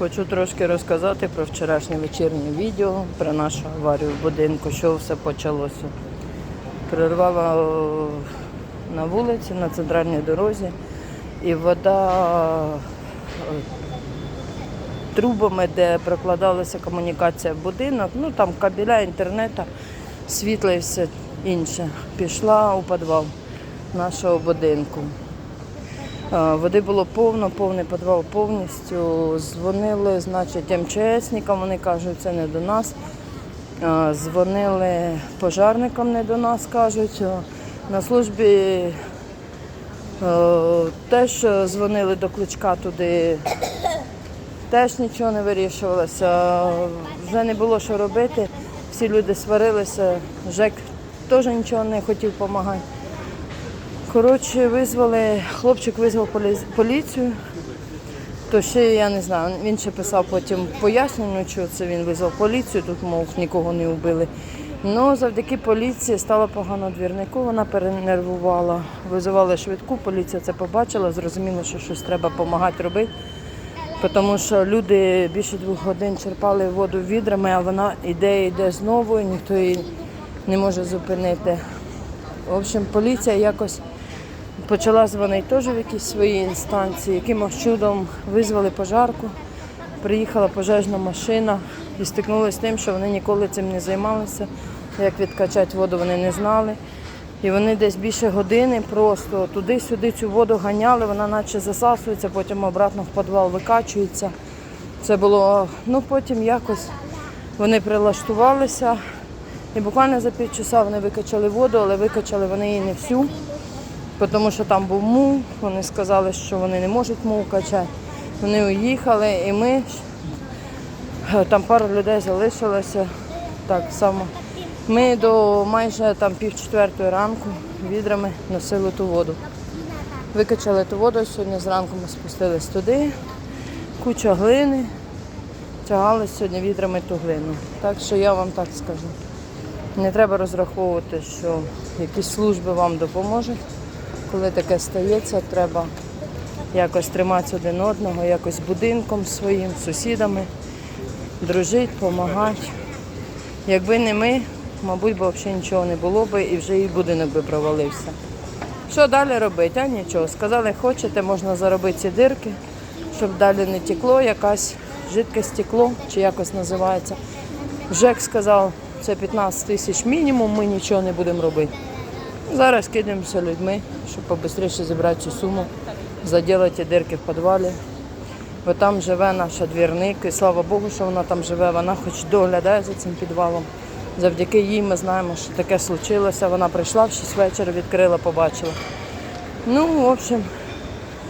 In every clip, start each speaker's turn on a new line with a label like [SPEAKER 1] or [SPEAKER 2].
[SPEAKER 1] Хочу трошки розказати про вчорашнє вечірнє відео, про нашу аварію в будинку, що все почалося. Прорвала на вулиці, на центральній дорозі, і вода трубами, де прокладалася комунікація в будинок, ну там кабеля, інтернету, світло і все інше, пішла у підвал нашого будинку. Води було повно, повний підвал повністю. Дзвонили, значить, МЧСникам, вони кажуть, це не до нас. Дзвонили пожарникам, не до нас кажуть. На службі теж дзвонили до кличка туди, теж нічого не вирішувалося. Вже не було що робити. Всі люди сварилися. Жек теж нічого не хотів допомагати. Коротше, визвали, хлопчик визвав полі- поліцію. То ще я не знаю, він ще писав потім пояснення, що це він визвав поліцію, тут, мов, нікого не вбили. Ну, завдяки поліції стало погано двірнику, вона перенервувала. Визивали швидку, поліція це побачила, зрозуміло, що щось треба допомагати робити. Тому що люди більше двох годин черпали воду відрами, а вона йде, йде знову, і ніхто її не може зупинити. В общем, поліція якось почала дзвонити теж в якісь свої інстанції. Якимось чудом визвали пожарку. Приїхала пожежна машина і стикнулися з тим, що вони ніколи цим не займалися. Як відкачати воду, вони не знали. І вони десь більше години просто туди-сюди цю воду ганяли, вона наче засасується, потім обратно в підвал викачується. Це було, ну потім якось вони прилаштувалися. І буквально за півчаса вони викачали воду, але викачали вони її не всю, тому що там був мул. Вони сказали, що вони не можуть мул качати. Вони уїхали і ми е, там пару людей залишилося так само. Ми до майже там пів четвертої ранку відрами носили ту воду. Викачали ту воду, сьогодні зранку ми спустились туди, куча глини, тягали сьогодні відрами ту глину. Так що я вам так скажу. Не треба розраховувати, що якісь служби вам допоможуть. Коли таке стається, треба якось триматися один одного, якось будинком своїм, сусідами, дружити, допомагати. Якби не ми, мабуть, би взагалі нічого не було би і вже і будинок би провалився. Що далі робити? А нічого. Сказали, хочете, можна заробити ці дирки, щоб далі не текло, якась жидке стекло, чи якось називається. Жек сказав, це 15 тисяч мінімум, ми нічого не будемо робити. Зараз кидаємося людьми, щоб побистріше зібрати цю суму, заділити дирки в підвалі. Бо там живе наша двірник, і слава Богу, що вона там живе, вона хоч доглядає за цим підвалом. Завдяки їй ми знаємо, що таке случилося. Вона прийшла в 6 вечора, відкрила, побачила. Ну, в общем,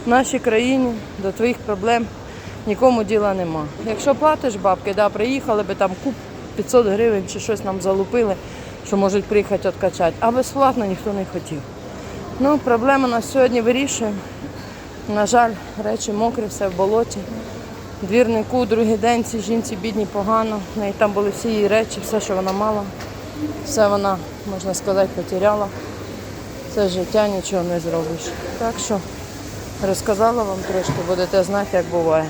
[SPEAKER 1] в нашій країні до твоїх проблем нікому діла нема. Якщо платиш бабки, да, приїхали би там куп 500 гривень чи щось нам залупили, що можуть приїхати відкачати. А безплатно ніхто не хотів. Ну, проблему на сьогодні вирішуємо. На жаль, речі мокрі, все в болоті. Двірнику другий день цій жінці бідній погано. В неї там були всі її речі, все, що вона мала. Все вона, можна сказати, потеряла. Це життя нічого не зробиш. Так що розказала вам трошки, будете знати, як буває.